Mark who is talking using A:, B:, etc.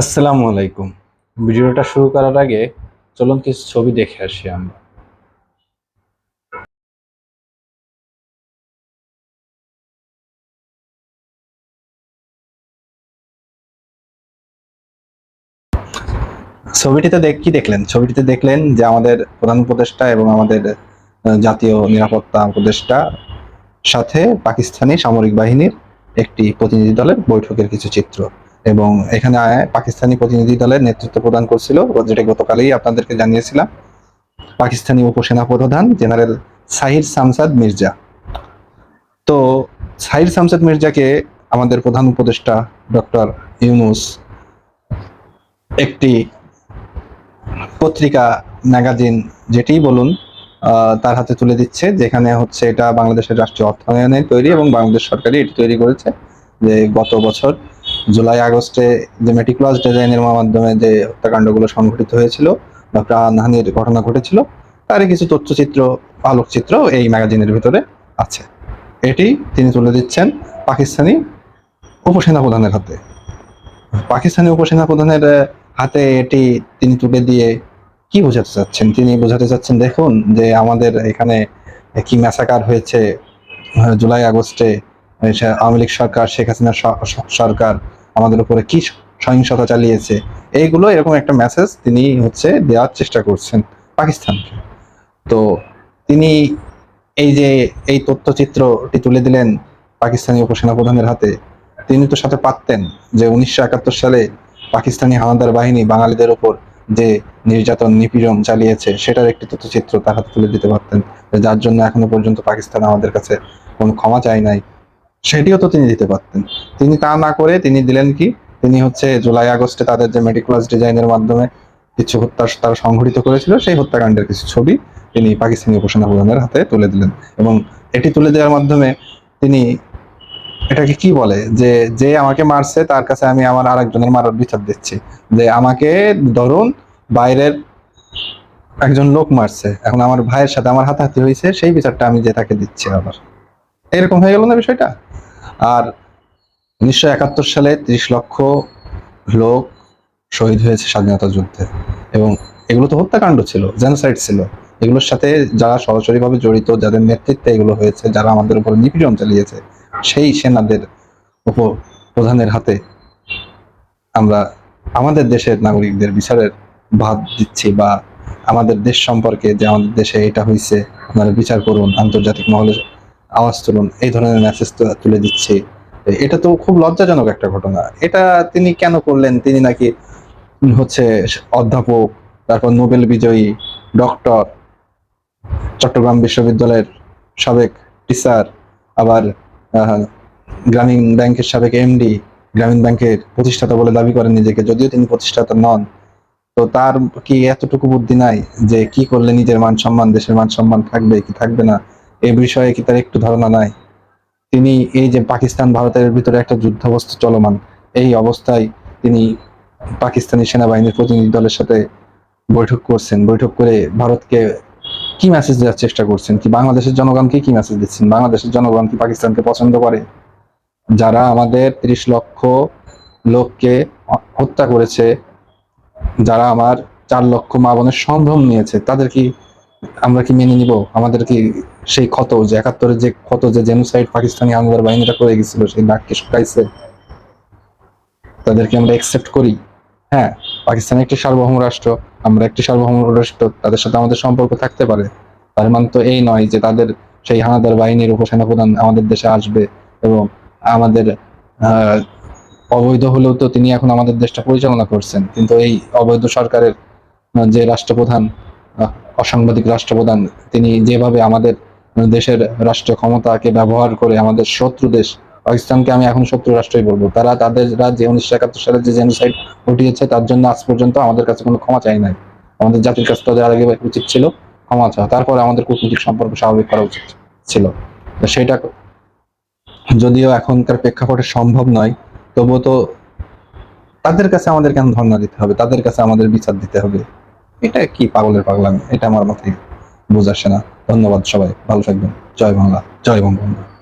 A: আসসালামু আলাইকুম। ভিডিওটা শুরু করার আগে চলুন কিছু ছবি দেখে আসি আমরা। ছবিটিতে দেখ কি দেখলেন? ছবিটিতে দেখলেন যে আমাদের প্রধান উপদেষ্টা এবং আমাদের জাতীয় নিরাপত্তা উপদেষ্টা সাথে পাকিস্তানি সামরিক বাহিনীর একটি প্রতিনিধি দলের বৈঠকের কিছু চিত্র। এবং এখানে পাকিস্তানি প্রতিনিধি দলের নেতৃত্ব প্রদান করছিল, যেটা গতকালই আপনাদেরকে জানিয়েছিলাম। পাকিস্তানি উপসেনা প্রধান জেনারেল সাহির সামসাদ মির্জা। তো সাহির সামসাদ মির্জাকে আমাদের প্রধান উপদেষ্টা ডক্টর ইউনুস একটি পত্রিকা, ম্যাগাজিন যেটিই বলুন তার হাতে তুলে দিচ্ছে, যেখানে হচ্ছে এটা বাংলাদেশের রাষ্ট্রীয় অর্থায়নে তৈরি এবং বাংলাদেশ সরকারই এটি তৈরি করেছে, যে গত বছর জুলাই আগস্টে যে মেটিকুলাস ডিজাইনের মাধ্যমে যে হত্যাকাণ্ডগুলো সংঘটিত হয়েছিল বা প্রাণহানির ঘটনা ঘটেছিল, তারই কিছু তথ্যচিত্র, আলোকচিত্র এই ম্যাগাজিনের ভিতরে আছে। এটি তিনি তুলে দিচ্ছেন পাকিস্তানি উপসেনা প্রধানের হাতে। পাকিস্তানি উপসেনা প্রধানের হাতে এটি তিনি তুলে দিয়ে কি বোঝাতে চাচ্ছেন? তিনি বোঝাতে চাচ্ছেন, দেখুন, যে আমাদের এখানে কি ম্যাসাকার হয়েছে জুলাই আগস্টে আওয়ামী লীগ সরকার, শেখ হাসিনা সরকার আমাদের উপরে কি সহিংসতা চালিয়েছে, এইগুলো এরকম একটা মেসেজ তিনি হচ্ছে দেওয়ার চেষ্টা করছেন পাকিস্তানকে। তো তিনি এই যে এই তথ্যচিত্রটি তুলে দিলেন পাকিস্তানি উপসেনা প্রধানের হাতে, তিনি তো সাথে পারতেন যে উনিশশো একাত্তর সালে পাকিস্তানি হানাদার বাহিনী বাঙালিদের উপর যে নির্যাতন, নিপীড়ন চালিয়েছে, সেটার একটি তথ্যচিত্র তার হাতে তুলে দিতে পারতেন। যার জন্য এখনও পর্যন্ত পাকিস্তান আমাদের কাছে কোনো ক্ষমা চায় নাই। সেটিও তো তিনি দিতে পারতেন। তিনি তা না করে তিনি দিলেন কি? তিনি হচ্ছে জুলাই আগস্টে তাদের যে মেডিকুলাস ডিজাইনের মাধ্যমে কিছু হত্যা তারা সংঘটিত করেছিল, সেই হত্যাকাণ্ডের কিছু ছবি তিনি পাকিস্তানি উপসেনা প্রধানের হাতে তুলে দিলেন। এবং এটি তুলে দেওয়ার মাধ্যমে তিনি এটাকে কি বলে? যে যে আমাকে মারছে, তার কাছে আমি আমার আরেকজনের মারার বিচার দিচ্ছি। যে আমাকে ধরুন বাইরের একজন লোক মারছে, এখন আমার ভাইয়ের সাথে আমার হাতাহাতি হয়েছে, সেই বিচারটা আমি যে তাকে দিচ্ছি আবার। এরকম হয়ে গেল না বিষয়টা? আর উনিশশো একাত্তর সালে ত্রিশ লক্ষ লোক শহীদ হয়েছে স্বাধীনতা যুদ্ধে। এবং এগুলো তো হত্যাকাণ্ড ছিল জেনোসাইড ছিল। এগুলোর সাথে যারা সরাসরিভাবে জড়িত, যাদের নেতৃত্বে এগুলো হয়েছে, যারা আমাদের উপর নিপীড়ন চালিয়েছে, সেই সেনাদের উপর প্রধানের হাতে আমরা আমাদের দেশের নাগরিকদের বিচারের ভাত দিচ্ছি বা আমাদের দেশ সম্পর্কে যে আমাদের দেশে এটা হয়েছে আপনারা বিচার করুন, আন্তর্জাতিক মহলে আওয়াজ তুলুন, এই ধরনের মেসেজ তুলে দিচ্ছে। এটা তো খুব লজ্জাজনক একটা ঘটনা। এটা তিনি কেন করলেন? তিনি নাকি হচ্ছে অধ্যাপক, তারপর নোবেল বিজয়ী, ডক্টর, চট্টগ্রাম বিশ্ববিদ্যালয়ের সাবেক টিচার আবার গ্রামীণ ব্যাংকের সাবেক এমডি গ্রামীণ ব্যাংকের প্রতিষ্ঠাতা বলে দাবি করেন নিজেকে, যদিও তিনি প্রতিষ্ঠাতা নন। তো তার কি এতটুকু বুদ্ধি নাই যে কি করলে নিজের মান সম্মান দেশের মান সম্মান থাকবে কি থাকবে না? এই বিষয়ে কি তার একটু ধারণা নাই? তিনি এই যে পাকিস্তান ভারতের ভিতরে একটা যুদ্ধাবস্থা চলমান, এই অবস্থায় তিনি পাকিস্তানি সেনাবাহিনীর প্রতিনিধি দলের সাথে বৈঠক করছেন। বৈঠক করে ভারতকে কি মেসেজ দেওয়ার চেষ্টা করছেন? কি বাংলাদেশের জনগণকে কি মেসেজ দিচ্ছেন? বাংলাদেশের জনগণ কি পাকিস্তানকে পছন্দ করে? যারা আমাদের ত্রিশ লক্ষ লোককে হত্যা করেছে, যারা আমার চার লক্ষ মা বোনের সম্ভ্রম নিয়েছে, তাদের কি আমরা কি মেনে নিব? আমাদের কি সেই ক্ষত যে একাত্তরের যে ক্ষত যে জেনোসাইড পাকিস্তানি হামলার বাহিনীরা করে গেছিল, সেই নাককে শুকাইছে। তাদেরকে আমরা একসেপ্ট করি। হ্যাঁ পাকিস্তান একটি সার্বভৌম রাষ্ট্র, আমরা একটি সার্বভৌম রাষ্ট্র, তাদের সাথে আমাদের সম্পর্ক থাকতে পারে। তার মানে তো এই নয় যে তাদের সেই হানাদার বাহিনীর উপসেনা প্রধান আমাদের দেশে আসবে এবং আমাদের অবৈধ হলেও তো তিনি এখন আমাদের দেশটা পরিচালনা করছেন। কিন্তু এই অবৈধ সরকারের যে রাষ্ট্রপ্রধান অসাংবাদিক রাষ্ট্রপ্রধান, তিনি যেভাবে আমাদের দেশের রাষ্ট্র ক্ষমতাকে ব্যবহার করে আমাদের শত্রু দেশ, পাকিস্তানকে আমি এখন শত্রু রাষ্ট্রই বলব। তারা তাদের যে উনিশশো একাত্তর সালে যে জেনোসাইড ঘটিয়েছে, তার জন্য আজ পর্যন্ত আমাদের কাছে কোনো ক্ষমা চাই নাই। আমাদের জাতির কাছে তাদের আগে উচিত ছিল ক্ষমা চাওয়া। তারপরে আমাদের কূটনৈতিক সম্পর্ক স্বাভাবিক করা উচিত ছিল। তো সেটা যদিও এখনকার প্রেক্ষাপটে সম্ভব নয়, তবুও তো তাদের কাছে আমাদের কেন ধর্ণা দিতে হবে, তাদের কাছে আমাদের বিচার দিতে হবে। এটা কি পাগলের পাগলামি? এটা আমার মাথায় বুঝ আসে না ধন্যবাদ সবাই ভালো থাকবেন। জয় বাংলা জয় বঙ্গবন্ধু।